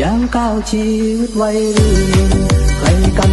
ยังก้าวชีวิตไว้ยรุ่ใครกัน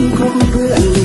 疯狂。